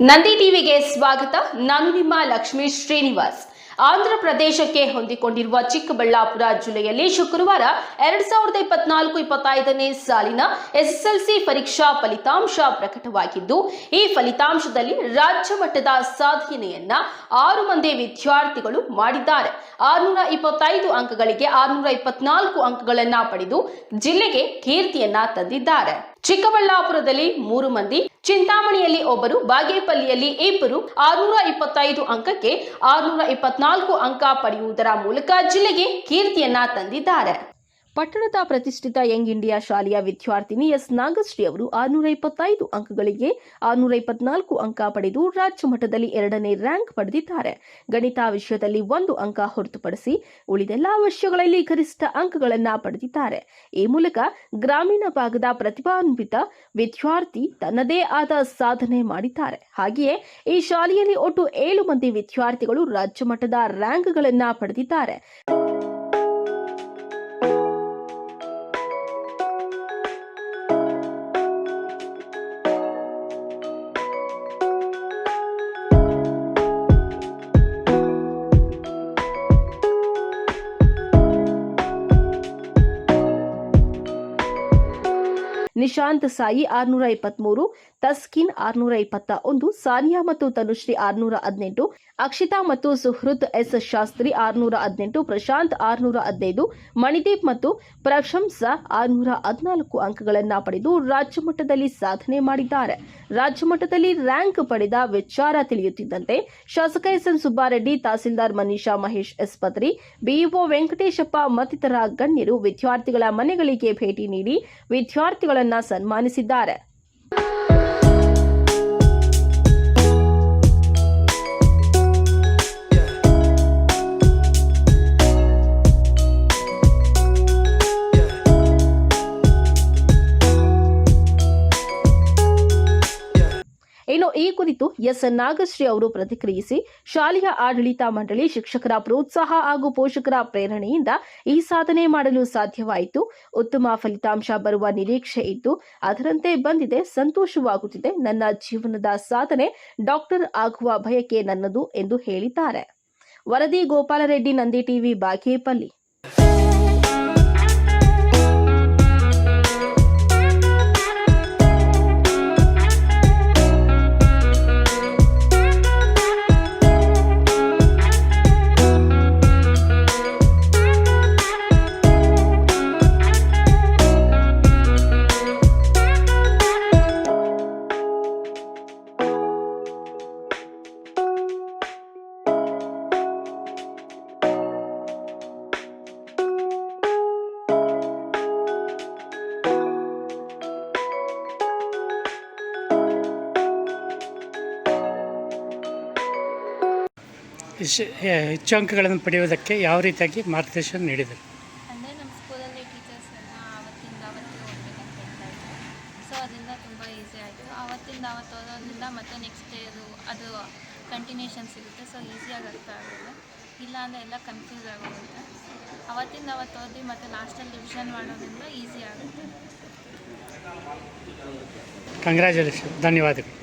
ನಂದಿ ಟಿವಿಗೆ ಸ್ವಾಗತ ನಾನು ನಿಮ್ಮ ಲಕ್ಷ್ಮೀ ಶ್ರೀನಿವಾಸ್ ಆಂಧ್ರ ಪ್ರದೇಶಕ್ಕೆ ಹೊಂದಿಕೊಂಡಿರುವ ಚಿಕ್ಕಬಳ್ಳಾಪುರ ಜಿಲ್ಲೆಯಲ್ಲಿ ಶುಕ್ರವಾರ ಎರಡ್ ಸಾವಿರದ ಇಪ್ಪತ್ನಾಲ್ಕು ಇಪ್ಪತ್ತೈದನೇ ಸಾಲಿನ ಎಸ್ಎಸ್ಎಲ್ಸಿ ಪರೀಕ್ಷಾ ಫಲಿತಾಂಶ ಪ್ರಕಟವಾಗಿದ್ದು, ಈ ಫಲಿತಾಂಶದಲ್ಲಿ ರಾಜ್ಯ ಮಟ್ಟದ ಸಾಧನೆಯನ್ನ ಆರು ಮಂದಿ ವಿದ್ಯಾರ್ಥಿಗಳು ಮಾಡಿದ್ದಾರೆ. ಆರುನೂರ ಇಪ್ಪತ್ತೈದು ಅಂಕಗಳಿಗೆ ಆರುನೂರ ಇಪ್ಪತ್ನಾಲ್ಕು ಅಂಕಗಳನ್ನ ಪಡೆದು ಜಿಲ್ಲೆಗೆ ಕೀರ್ತಿಯನ್ನ ತಂದಿದ್ದಾರೆ. ಚಿಕ್ಕಬಳ್ಳಾಪುರದಲ್ಲಿ ಮೂರು ಮಂದಿ, ಚಿಂತಾಮಣಿಯಲ್ಲಿ ಒಬ್ಬರು, ಬಾಗೇಪಲ್ಲಿಯಲ್ಲಿ ಇಬ್ಬರು, ಆರುನೂರ ಇಪ್ಪತ್ತೈದು ಅಂಕಕ್ಕೆ ಆರುನೂರ ಇಪ್ಪತ್ನಾಲ್ಕು ಅಂಕ ಪಡೆಯುವುದರ ಮೂಲಕ ಜಿಲ್ಲೆಗೆ ಕೀರ್ತಿಯನ್ನ ತಂದಿದ್ದಾರೆ. ಪಟ್ಟಣದ ಪ್ರತಿಷ್ಠಿತ ಯಂಗ್ ಇಂಡಿಯಾ ಶಾಲೆಯ ವಿದ್ಯಾರ್ಥಿನಿ ಎಸ್ ನಾಗಶ್ರೀ ಅವರು ಆರುನೂರ ಇಪ್ಪತ್ತೈದು ಅಂಕಗಳಿಗೆ ಆರುನೂರ ಇಪ್ಪತ್ನಾಲ್ಕು ಅಂಕ ಪಡೆದು ರಾಜ್ಯ ಮಟ್ಟದಲ್ಲಿ ಎರಡನೇ ರ್ಯಾಂಕ್ ಪಡೆದಿದ್ದಾರೆ. ಗಣಿತ ವಿಷಯದಲ್ಲಿ ಒಂದು ಅಂಕ ಹೊರತುಪಡಿಸಿ ಉಳಿದೆಲ್ಲಾ ವಿಷಯಗಳಲ್ಲಿ ಗರಿಷ್ಠ ಅಂಕಗಳನ್ನು ಪಡೆದಿದ್ದಾರೆ. ಈ ಮೂಲಕ ಗ್ರಾಮೀಣ ಭಾಗದ ಪ್ರತಿಭಾನ್ವಿತ ವಿದ್ಯಾರ್ಥಿ ತನ್ನದೇ ಆದ ಸಾಧನೆ ಮಾಡಿದ್ದಾರೆ. ಹಾಗೆಯೇ ಈ ಶಾಲೆಯಲ್ಲಿ ಒಟ್ಟು ಏಳು ಮಂದಿ ವಿದ್ಯಾರ್ಥಿಗಳು ರಾಜ್ಯ ಮಟ್ಟದ ರ್ಯಾಂಕ್ಗಳನ್ನ ಪಡೆದಿದ್ದಾರೆ. ನಿಶಾಂತ್ ಸಾಯಿ ಆರ್ನೂರ ಇಪ್ಪತ್ಮೂರು, ತಸ್ಕಿನ್ ಆರ್ನೂರ ಇಪ್ಪತ್ತ ಒಂದು ಸಾನಿಯಾ ಮತ್ತು ತನುಶ್ರೀ ಆರ್ನೂರ ಹದಿನೆಂಟು, ಅಕ್ಷಿತಾ ಮತ್ತು ಸುಹೃತ್ ಎಸ್ ಶಾಸ್ತ್ರಿ ಆರ್ನೂರ ಹದಿನೆಂಟು, ಪ್ರಶಾಂತ್ ಆರ್ನೂರ ಹದಿನೈದು, ಮಣಿದೀಪ್ ಮತ್ತು ಪ್ರಶಂಸ ಆರ್ನೂರ ಹದಿನಾಲ್ಕು ಅಂಕಗಳನ್ನು ಪಡೆದು ರಾಜ್ಯ ಮಟ್ಟದಲ್ಲಿ ಸಾಧನೆ ಮಾಡಿದ್ದಾರೆ. ರಾಜ್ಯ ಮಟ್ಟದಲ್ಲಿ ರ್ಯಾಂಕ್ ಪಡೆದ ವಿಚಾರ ತಿಳಿಯುತ್ತಿದ್ದಂತೆ ಶಾಸಕ S N Subbareddy, tahsildar Manisha Mahesh S Patri BEO Venkateshappa ಮತ್ತಿತರ ಗಣ್ಯರು ವಿದ್ಯಾರ್ಥಿಗಳ ಮನೆಗಳಿಗೆ ಭೇಟಿ ನೀಡಿ ವಿದ್ಯಾರ್ಥಿಗಳನ್ನ ಸನ್ಮಾನಿಸಿದ್ದಾರೆ. ಇನ್ನು ಈ ಕುರಿತು ಎಸ್ ನಾಗಶ್ರೀ ಅವರು ಪ್ರತಿಕ್ರಿಯಿಸಿ, ಶಾಲೆಯ ಆಡಳಿತ ಮಂಡಳಿ ಶಿಕ್ಷಕರ ಪ್ರೋತ್ಸಾಹ ಹಾಗೂ ಪೋಷಕರ ಪ್ರೇರಣೆಯಿಂದ ಈ ಸಾಧನೆ ಮಾಡಲು ಸಾಧ್ಯವಾಯಿತು. ಉತ್ತಮ ಫಲಿತಾಂಶ ಬರುವ ನಿರೀಕ್ಷೆ ಇದ್ದು, ಅದರಂತೆ ಬಂದಿದೆ, ಸಂತೋಷವಾಗುತ್ತಿದೆ. ನನ್ನ ಜೀವನದ ಸಾಧನೆ ಡಾಕ್ಟರ್ ಆಗುವ ಭಯಕ್ಕೆ ನನ್ನದು ಎಂದು ಹೇಳಿದ್ದಾರೆ. ವರದಿ ಗೋಪಾಲರೆಡ್ಡಿ, ನಂದಿ ಟಿವಿ, ಬಾಗೇಪಲ್ಲಿ. ಹೆಚ್ಚು ಅಂಕಗಳನ್ನು ಪಡೆಯುವುದಕ್ಕೆ ಯಾವ ರೀತಿಯಾಗಿ ಮಾರ್ಗದರ್ಶನ ನೀಡಿದರು? ಅಂದರೆ ನಮ್ಮ ಸ್ಕೂಲಲ್ಲಿ ಟೀಚರ್ಸ್ ಎಲ್ಲ ಆವತ್ತಿಂದ ಅವತ್ತೇ ಓದಬೇಕಂತ ಹೇಳ್ತಾ ಇದ್ರು. ಸೊ ಅದರಿಂದ ತುಂಬ ಈಸಿ ಆಯಿತು. ಆವತ್ತಿಂದ ಅವತ್ತು ಓದೋದ್ರಿಂದ ಮತ್ತೆ ನೆಕ್ಸ್ಟ್ ಡೇ ಅದು ಅದು ಕಂಟಿನ್ಯೂಷನ್ ಸಿಗುತ್ತೆ. ಸೊ ಈಸಿಯಾಗಿ ಅರ್ಥ ಆಗುತ್ತೆ. ಇಲ್ಲ ಅಂದರೆ ಎಲ್ಲ ಕನ್ಫ್ಯೂಸ್ ಆಗೋಗುತ್ತೆ. ಅವತ್ತಿಂದ ಅವತ್ತು ಓದಿ ಮತ್ತು ಲಾಸ್ಟಲ್ಲಿ ರಿವಿಷನ್ ಮಾಡೋದ್ರಿಂದ ಈಸಿ ಆಗುತ್ತೆ. ಕಂಗ್ರ್ಯಾಚುಲೇಷನ್ ಧನ್ಯವಾದಗಳು.